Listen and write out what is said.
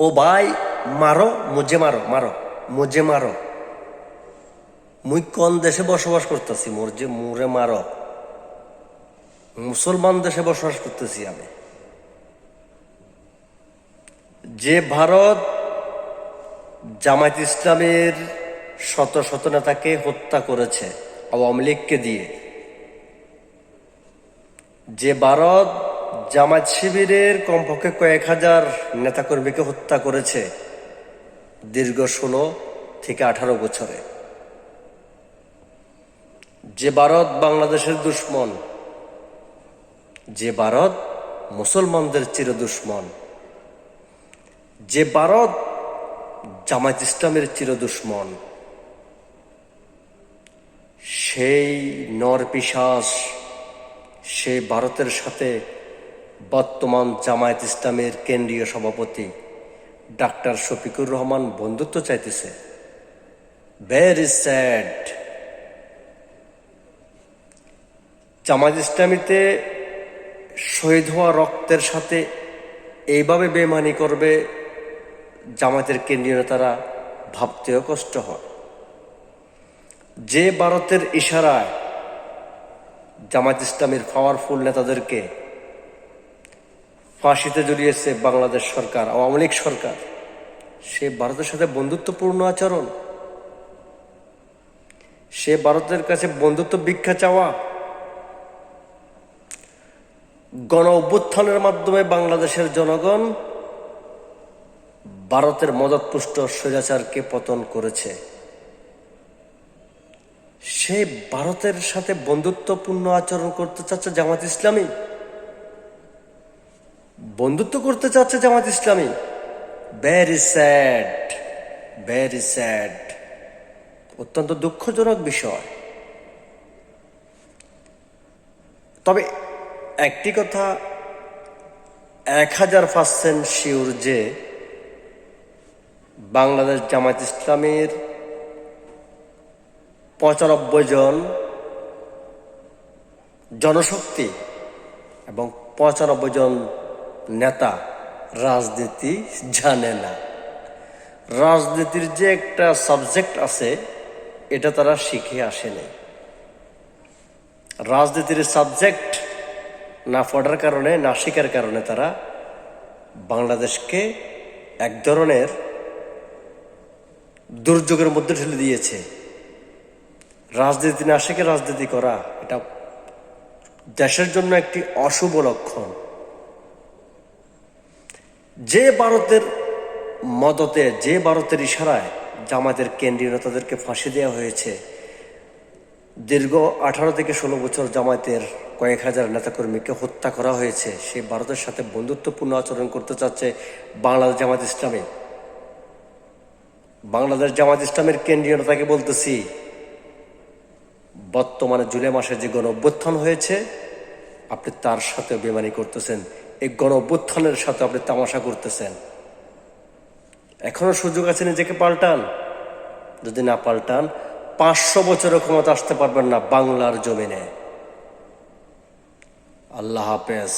ও ভাই, মারো মুজে মারো মারো মুজে মারো। মুই কোন দেশে বসবাস করতেছি? মোর যে মুরে মারো। মুসলমান দেশে বসবাস করতেছি আমি। যে ভারত জামায়াত ইসলামের শত শত নেতাকে হত্যা করেছে, আওয়ামী লীগকে দিয়ে। যে ভারত জামাত শিবিরের কমপক্ষে কয়েক হাজার নেতাকর্মীকে হত্যা করেছে দীর্ঘ ষোলো থেকে আঠারো বছরে। যে ভারত বাংলাদেশের দুশ্মন, যে ভারত মুসলমানদের চির দুশ্মন, যে ভারত জামাত ইসলামের চির দুশ্মন, সেই নর পিশাস সেই ভারতের সাথে বর্তমান জামায়াত ইসলামের কেন্দ্রীয় সভাপতি ডাক্তার শফিকুর রহমান বন্ধুত্ব চাইতেছে। ভেরি স্যাড জামায়াত ইসলামীতে শহীদ হওয়া রক্তের সাথে এইভাবে বেমানি করবে জামায়াতের কেন্দ্রীয় নেতারা ভাবতেও কষ্ট হয়। যে ভারতের ইশারায় জামাত ইসলামের পাওয়ারফুল নেতাদেরকে ফাঁসিতে জড়িয়েছে বাংলাদেশ সরকার, আওয়ামী লীগ সরকার। সে ভারতের সাথে বন্ধুত্বপূর্ণ আচরণ। সে ভারতের কাছে বন্ধুত্ব ভিক্ষা চাওয়া। গণ অভ্যুত্থানের মাধ্যমে বাংলাদেশের জনগণ ভারতের মদতপুষ্ট স্বৈরাচারকে পতন করেছে। সে ভারতের সাথে বন্ধুত্বপূর্ণ আচরণ করতে চাচ্ছে জামাত ইসলামী। বন্ধুত্ব করতে চাচ্ছে Jamaat Islami. Very sad very sad অত্যন্ত দুঃখজনক বিষয়। তবে একটি কথা, এক হাজার পার্সেন্ট শিওর যে বাংলাদেশ জামাত ইসলামের পঁচানব্বই জন জনশক্তি এবং পঁচানব্বই জন নেতা রাজনীতি জানে না। রাজনীতির যে একটা সাবজেক্ট আছে, এটা তারা শিখে আসেনি। রাজনীতির সাবজেক্ট না পড়ার কারণে, না শেখার কারণে তারা বাংলাদেশকে এক ধরনের দুর্যোগের মধ্যে ঠেলে দিয়েছে। রাজনীতি না শিখে রাজনীতি করা, এটা দেশের জন্য একটি অশুভ লক্ষণ। যে ভারতের মদতে, যে ভারতের ইশারায় জামাতের কেন্দ্রীয় নেতাদেরকে ফাঁসি দেওয়া হয়েছে, দীর্ঘ আঠারো থেকে ষোলো বছর জামায়াতের কয়েক হাজার নেতাকর্মীকে হত্যা করা হয়েছে। সে ভারতের সাথে বন্ধুত্বপূর্ণ আচরণ করতে চাচ্ছে বাংলাদেশ জামাত ইসলামী। বাংলাদেশ জামাত ইসলামের কেন্দ্রীয় নেতাকে বলতেছি, বর্তমানে জুলাই মাসে যে গণ অভ্যুত্থান হয়েছে, আপনি তার সাথে বেমানি করতেছেন। এই গণ অভ্যুত্থানের সাথে আপনি তামাশা করতেছেন। এখনও সুযোগ আছে নিজেকে পাল্টান। যদি না পাল্টান, পাঁচশো বছরের ক্ষমতা আসতে পারবেন না বাংলার জমিনে। আল্লাহ হাফেজ।